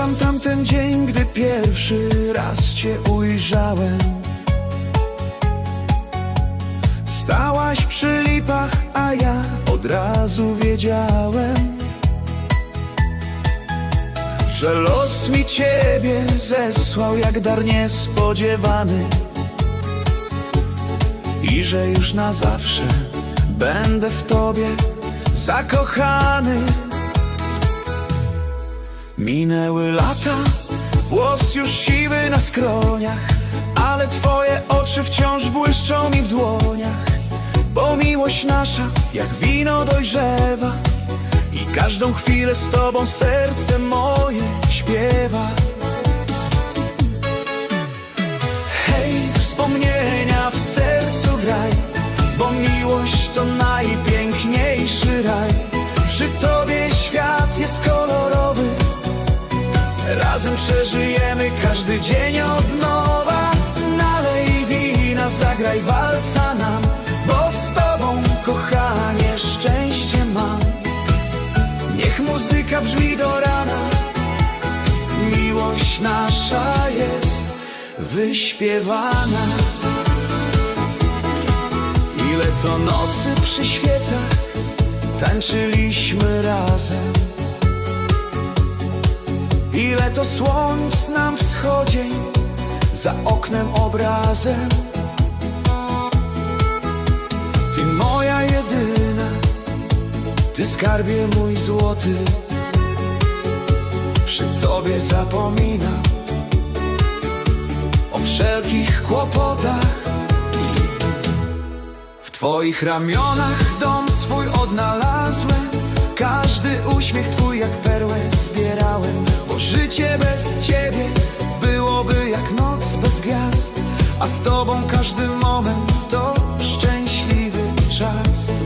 Pamiętam tamten dzień, gdy pierwszy raz cię ujrzałem. Stałaś przy lipach, a ja od razu wiedziałem Że los mi ciebie zesłał jak dar niespodziewany I że już na zawsze będę w tobie zakochany Minęły lata, włos już siwy na skroniach Ale twoje oczy wciąż błyszczą mi w dłoniach. Bo miłość nasza jak wino dojrzewa I każdą chwilę z tobą serce moje śpiewa. Hej, wspomnienia w sercu graj Bo miłość to najpiękniejszy raj. Przy Razem przeżyjemy każdy dzień od nowa. Nalej wina, zagraj walca nam Bo z tobą, kochanie, szczęście mam. Niech muzyka brzmi do rana. Miłość nasza jest wyśpiewana. Ile to nocy przy świecach Tańczyliśmy razem Ile to słońc nam wschodzie Za oknem obrazem. Ty moja jedyna Ty skarbie mój złoty. Przy tobie zapominam O wszelkich kłopotach. W twoich ramionach dom swój odnalazłem Każdy uśmiech życie bez ciebie byłoby jak noc bez gwiazd. A z tobą każdy moment to szczęśliwy czas.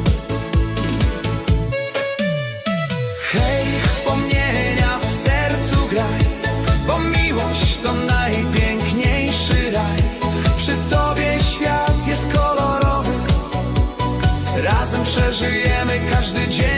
Hej, wspomnienia w sercu graj Bo miłość to najpiękniejszy raj. Przy tobie świat jest kolorowy Razem przeżyjemy każdy dzień